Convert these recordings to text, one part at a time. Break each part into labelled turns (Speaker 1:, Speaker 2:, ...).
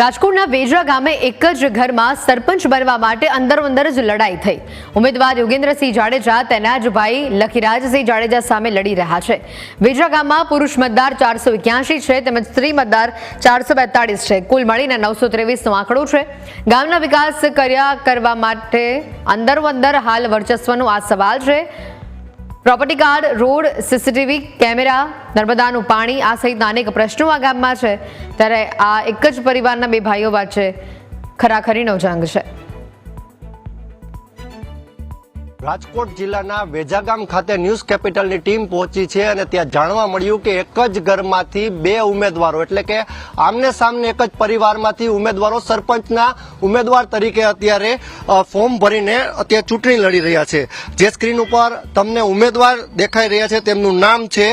Speaker 1: રાજકોટના વેજરા ગામે એક જ ઘરમાં સરપંચ બનવા માટે અંદરોઅંદર અંદર જ લડાઈ થઈ. ઉમેદવાર યોગેન્દ્રસિંહ જાડેજા તેના જ ભાઈ લખીરાજસિંહ જાડેજા સામે લડી રહ્યા છે. વેજરા ગામમાં પુરુષ મતદાર ચારસો એક્યાસી છે, તેમજ સ્ત્રી મતદાર ચારસો બેતાળીસ છે. કુલ મળીને નવસો ત્રેવીસનો આંકડો છે. ગામના વિકાસ કર્યા કરવા માટે અંદરો અંદર હાલ વર્ચસ્વનો આ સવાલ છે. Property card road CCTV camera નર્મદાનું પાણી, આ સહિતના અનેક પ્રશ્નો આ ગામમાં છે. ત્યારે આ એક જ પરિવારના બે ભાઈઓ વચ્ચે ખરાખરીનો જંગ છે.
Speaker 2: રાજકોટ જિલ્લાના વેજાગામ ખાતે ન્યૂઝ કેપિટલની ટીમ પહોંચી છે અને ત્યાં જાણવા મળ્યું કે એક જ ઘરમાંથી બે ઉમેદવારો, એટલે કે આમને સામને એક જ પરિવારમાંથી ઉમેદવારો, સરપંચના ઉમેદવાર તરીકે અત્યારે ફોર્મ ભરીને અત્યારે ચૂંટણી લડી રહ્યા છે. જે સ્ક્રીન ઉપર તમને ઉમેદવાર દેખાઈ રહ્યા છે, તેમનું નામ છે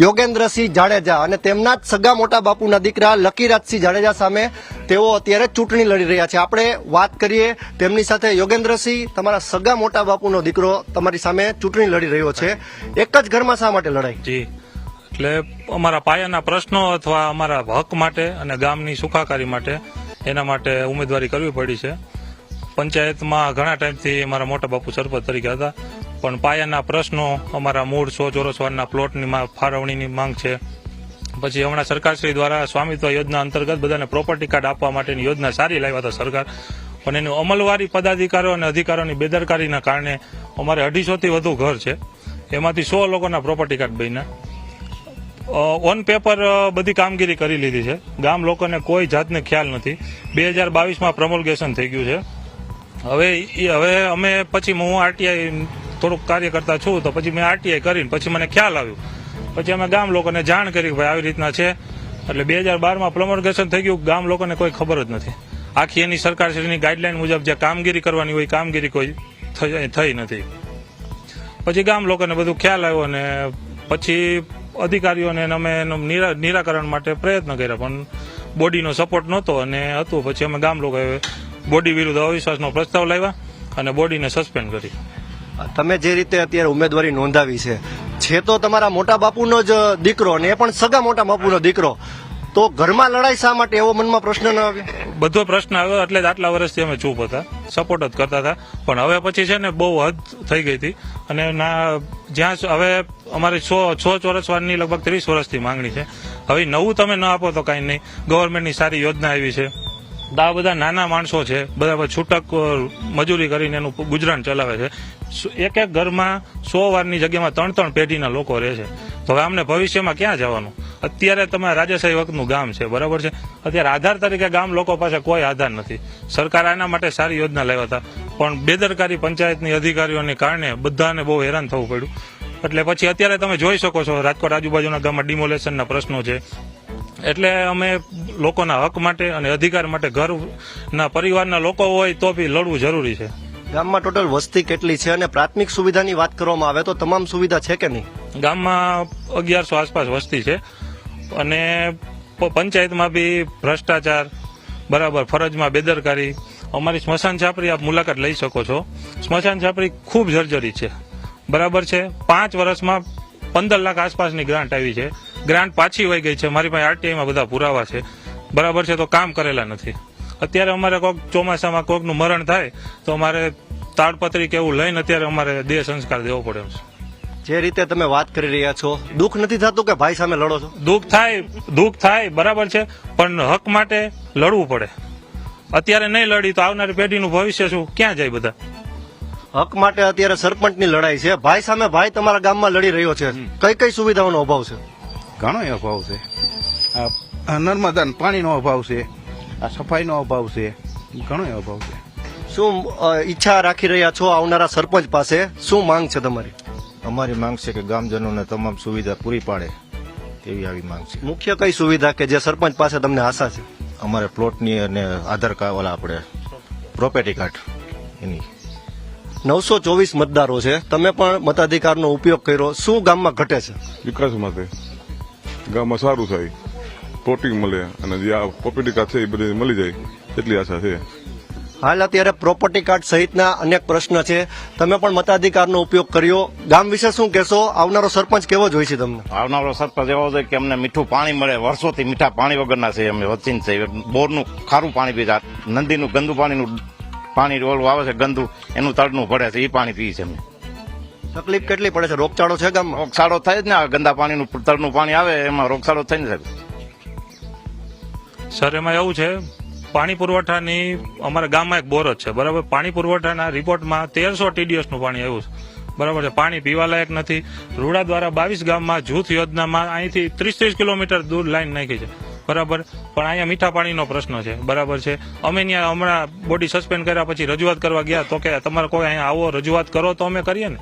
Speaker 2: યોગેન્દ્રસિંહ જાડેજા અને તેમના જ સગા મોટા બાપુના દીકરા લકીરાજસિંહ જાડેજા સામે તેઓ અત્યારે ચૂંટણી લડી રહ્યા છે. આપણે વાત કરીએ તેમની સાથે યોગેન્દ્રસિંહ, તમારા સગા મોટા બાપુનો દીકરો તમારી સામે ચૂંટણી લડી રહ્યો છે. એક જ ઘરમાં શા માટે લડાઈ?
Speaker 3: જી. એટલે અમારા પાયાના પ્રશ્નો અથવા અમારા હક માટે અને ગામની સુખાકારી માટે એના માટે ઉમેદવારી કરવી પડી છે. પંચાયતમાં ઘણા ટાઈમથી અમારા મોટા બાપુ સરપંચ તરીકે હતા. પણ પાયાના પ્રશ્નો, અમારા મૂળ સો ચોરસવારના પ્લોટની ફાળવણીની માંગ છે. પછી હમણાં સરકારશ્રી દ્વારા સ્વામિત્વ યોજના અંતર્ગત બધાને પ્રોપર્ટી કાર્ડ આપવા માટેની યોજના સારી લાવ્યા હતા સરકાર. પણ એની અમલવારી પદાધિકારીઓ અને અધિકારીઓની બેદરકારીના કારણે અમારે અઢીસોથી વધુ ઘર છે. એમાંથી સો લોકોના પ્રોપર્ટી કાર્ડ બન્યા. ઓન પેપર બધી કામગીરી કરી લીધી છે. ગામ લોકોને કોઈ જાતને ખ્યાલ નથી. બે હજાર બાવીસમાં પ્રમોલગેશન થઈ ગયું છે. હવે હવે અમે પછી હું આરટીઆઈ થોડુંક કાર્ય કરતા છું તો પછી મેં આરટીઆઈ કરીને પછી મને ખ્યાલ આવ્યું. પછી અમે ગામ લોકોને જાણ કરી કે ભાઈ આવી રીતના છે. એટલે બે હજાર બારમાં પ્લમરગેશન થઈ ગયું, ગામ લોકોને કોઈ ખબર જ નથી. આખી એની સરકારશ્રીની ગાઈડલાઈન મુજબ જે કામગીરી કરવાની હોય, કામગીરી કોઈ થઈ નથી. પછી ગામ લોકોને બધું ખ્યાલ આવ્યો અને પછી અધિકારીઓને અમે એનું નિરા- નિરાકરણ માટે પ્રયત્ન કર્યા, પણ બોડીનો સપોર્ટ નહોતો અને હતું. પછી અમે ગામ લોકોએ બોડી વિરુદ્ધ અવિશ્વાસનો પ્રસ્તાવ લાવ્યા અને બોડીને સસ્પેન્ડ કરી.
Speaker 2: તમે જે રીતે અત્યારે ઉમેદવારી નોંધાવી છે છે તો તમારા મોટા બાપુનો જ દીકરો અને એ પણ સગા મોટા બાપુનો દીકરો. તો ઘરમાં લડાઈ શા માટે? એવો મનમાં પ્રશ્ન ન આવ્યો?
Speaker 3: બધો પ્રશ્ન આવ્યો, એટલે આટલા વર્ષથી અમે ચૂપ હતા સપોર્ટ જ કરતા હતા. પણ હવે પછી છે ને બહુ હદ થઈ ગઈ હતી. અને ના, જ્યાં હવે અમારી સો સો ચોરસ વારની લગભગ ત્રીસ વર્ષથી માંગણી છે. હવે નવું તમે ન આપો તો કાંઈ નહીં. ગવર્મેન્ટની સારી યોજના આવી છે. આ બધા નાના માણસો છે બધા છૂટક મજૂરી કરીને એનું ગુજરાન ચલાવે છે. એક એક ઘરમાં સો વારની જગ્યામાં ત્રણ ત્રણ પેઢીના લોકો રહે છે. તો અમને ભવિષ્યમાં ક્યાં જવાનું? અત્યારે તમારા રાજાશાહી વખતનું ગામ છે, બરાબર છે? અત્યારે આધાર તરીકે ગામ લોકો પાસે કોઈ આધાર નથી. સરકાર આના માટે સારી યોજના લાવ્યા હતા. પણ બેદરકારી પંચાયતની અધિકારીઓને કારણે બધાને બહુ હેરાન થવું પડ્યું. એટલે પછી અત્યારે તમે જોઈ શકો છો, રાજકોટ આજુબાજુના ગામમાં ડિમોલેશનના પ્રશ્નો છે. એટલે અમે લોકોના હક માટે અને અધિકાર માટે ઘરના પરિવારના લોકો હોય તો બી લડવું જરૂરી છે.
Speaker 2: ગામમાં ટોટલ વસ્તી કેટલી છે અને પ્રાથમિક સુવિધાની વાત કરવામાં આવે તો તમામ સુવિધા છે કે નહીં?
Speaker 3: ગામમાં અગિયારસો આસપાસ વસ્તી છે અને પંચાયતમાં બી ભ્રષ્ટાચાર બરાબર ફરજમાં બેદરકારી. અમારી સ્મશાન છાપરી આપ મુલાકાત લઈ શકો છો. સ્મશાન છાપરી ખૂબ જર્જરી છે. બરાબર છે? પાંચ વર્ષમાં પંદર લાખ આસપાસની ગ્રાન્ટ આવી છે. ગ્રાન્ટ પાછી વહી ગઈ છે. મારી પાસે આરટીઆઈમાં બધા પુરાવા છે. બરાબર છે તો કામ કરેલા નથી. અત્યારે અમારે કોઈક ચોમાસામાં કોઈકનું મરણ થાય તો અમારે તાડપત્રી કે એવું લઈને અત્યારે અમારે દેહ સંસ્કાર દેવો પડે એમ છે.
Speaker 2: જે રીતે તમે વાત કરી રહ્યા છો દુઃખ નથી થતું કે ભાઈ સામે લડો છો?
Speaker 3: દુઃખ થાય દુઃખ થાય બરાબર છે પણ હક માટે લડવું પડે. અત્યારે નહીં લડી તો આવનારી પેઢીનું ભવિષ્ય શું? ક્યાં જાય બધા?
Speaker 2: હક માટે અત્યારે સરપંચની લડાઈ છે. ભાઈ સામે ભાઈ તમારા ગામમાં લડી રહ્યો છે. કઈ કઈ સુવિધાઓનો અભાવ છે?
Speaker 4: ઘણો અભાવ છે. આ આ નર્મદા પાણીનો અભાવ છે આ સફાઈનો અભાવ છે ઘણો અભાવ છે.
Speaker 2: શું ઈચ્છા રાખી રહ્યા છો આવનારા સરપંચ પાસે? શું માંગ છે તમારી?
Speaker 5: અમારી માંગ છે કે ગામજનોને તમામ સુવિધા પૂરી પાડે તેવી આવી માંગ છે.
Speaker 2: મુખ્ય કઈ સુવિધા કે જે સરપંચ પાસે તમને આશા છે?
Speaker 5: અમારે પ્લોટની અને આધાર કાર્ડ વાળા આપણે પ્રોપર્ટી કાર્ડ એની.
Speaker 2: નવસો ચોવીસ મતદારો છે. તમે પણ મતાધિકારનો ઉપયોગ કર્યો. શું ગામમાં ઘટે છે?
Speaker 6: વિકાસ માટે ગામમાં સારું થાય. પ્રોટીન મળે અને જે આ પ્રોપર્ટી કાર્ડ છે એ બધી મળી જાય એટલી આશા છે.
Speaker 2: હાલ અત્યારે પ્રોપર્ટી કાર્ડ સહિતના અનેક પ્રશ્ન છે. તમે પણ મતાધિકારનો ઉપયોગ કર્યો. ગામ વિશે શું કહેશો? આવનારો સરપંચ કેવો જોઈ છે તમને?
Speaker 5: આવનારો સરપંચ એવો છે કે અમને મીઠું પાણી મળે. વર્ષોથી મીઠા પાણી વગરના છે અમે વચીન છે. બોરનું ખારું પાણી પીતા નદીનું ગંદુ પાણીનું પાણી ઓલું આવે છે ગંદુ. એનું તળનું પડે છે. એ પાણી પીએ છે અમે.
Speaker 2: તકલીફ કેટલી પડે છે? રોગચાળો છે ગામમાં?
Speaker 5: રોગચાળો થાય જ ને. આ ગંદા પાણીનું તળનું પાણી આવે એમાં રોગચાળો થાય ને સાહેબ
Speaker 3: સર એમાં એવું છે પાણી પુરવઠાની અમારા ગામમાં એક બોર જ છે બરાબર? પાણી પુરવઠાના રિપોર્ટમાં તેરસો ટીડીએસનું પાણી આવ્યું છે. બરાબર છે? પાણી પીવા લાયક નથી. રૂડા દ્વારા બાવીસ ગામમાં જૂથ યોજનામાં અહીંથી ત્રીસ ત્રીસ કિલોમીટર દૂર લાઈન નાખી છે. બરાબર? પણ અહીંયા મીઠા પાણીનો પ્રશ્ન છે. બરાબર છે? અમે ત્યાં હમણાં બોડી સસ્પેન્ડ કર્યા પછી રજૂઆત કરવા ગયા તો કે તમારે કોઈ અહીંયા આવો રજૂઆત કરો તો અમે કરીએ ને.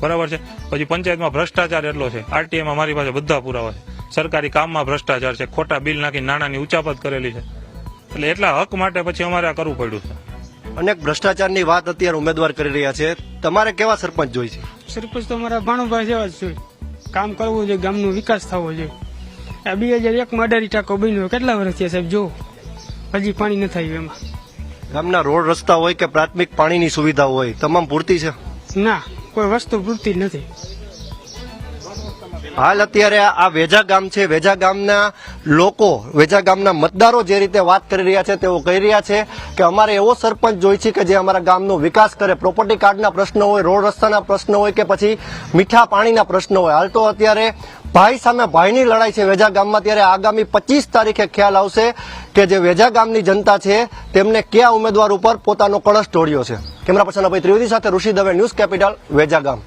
Speaker 3: બરાબર છે? પછી પંચાયતમાં ભ્રષ્ટાચાર એટલો છે. આરટીઆઈમાં મારી પાસે બધા પુરાવા છે. સરકારી કામમાં ભ્રષ્ટાચાર છે. ખોટા બિલ નાખી નાણાંની ઉચાપત કરેલી છે. એટલે એટલા હક માટે પછી અમારે આ કરવું પડ્યું છે.
Speaker 2: અનેક ભ્રષ્ટાચારની વાત અત્યારે ઉમેદવાર કરી રહ્યા છે. તમારે કેવા સરપંચ જોઈ છે?
Speaker 7: સરપંચ તો મારા ભાણુભાઈ જેવા જ છે. કામ કરવું જોઈએ ગામનો વિકાસ થવો જોઈએ. આ બે હજાર એકમાં અઢારી ટકો બન્યો. કેટલા વર્ષ થયા સાહેબ? જો હજી પાણી ન થયું એમાં.
Speaker 2: ગામના રોડ રસ્તા હોય કે પ્રાથમિક પાણીની સુવિધા હોય તમામ પૂરતી છે?
Speaker 7: ના. કોઈ વસ્તુ પૂરતી નથી.
Speaker 2: હાલ અત્યારે આ વેજા ગામ છે. વેજા ગામના લોકો, વેજા ગામના મતદારો જે રીતે વાત કરી રહ્યા છે તેઓ કહી રહ્યા છે કે અમારે એવો સરપંચ જોઈએ છે કે જે અમારા ગામનો વિકાસ કરે. પ્રોપર્ટી કાર્ડના પ્રશ્નો હોય, રોડ રસ્તાના પ્રશ્નો હોય કે પછી મીઠા પાણીના પ્રશ્નો હોય. હાલ તો અત્યારે ભાઈ સામે ભાઈની લડાઈ છે વેજા ગામમાં. ત્યારે આગામી પચીસ તારીખે ખ્યાલ આવશે કે જે વેજા ગામની જનતા છે તેમને કયા ઉમેદવાર ઉપર પોતાનો કળશ ઢોળ્યો છે. કેમેરા પર્સન અભય ત્રિવેદી સાથે ઋષિ દવે ન્યૂઝ કેપિટલ, વેજા ગામ.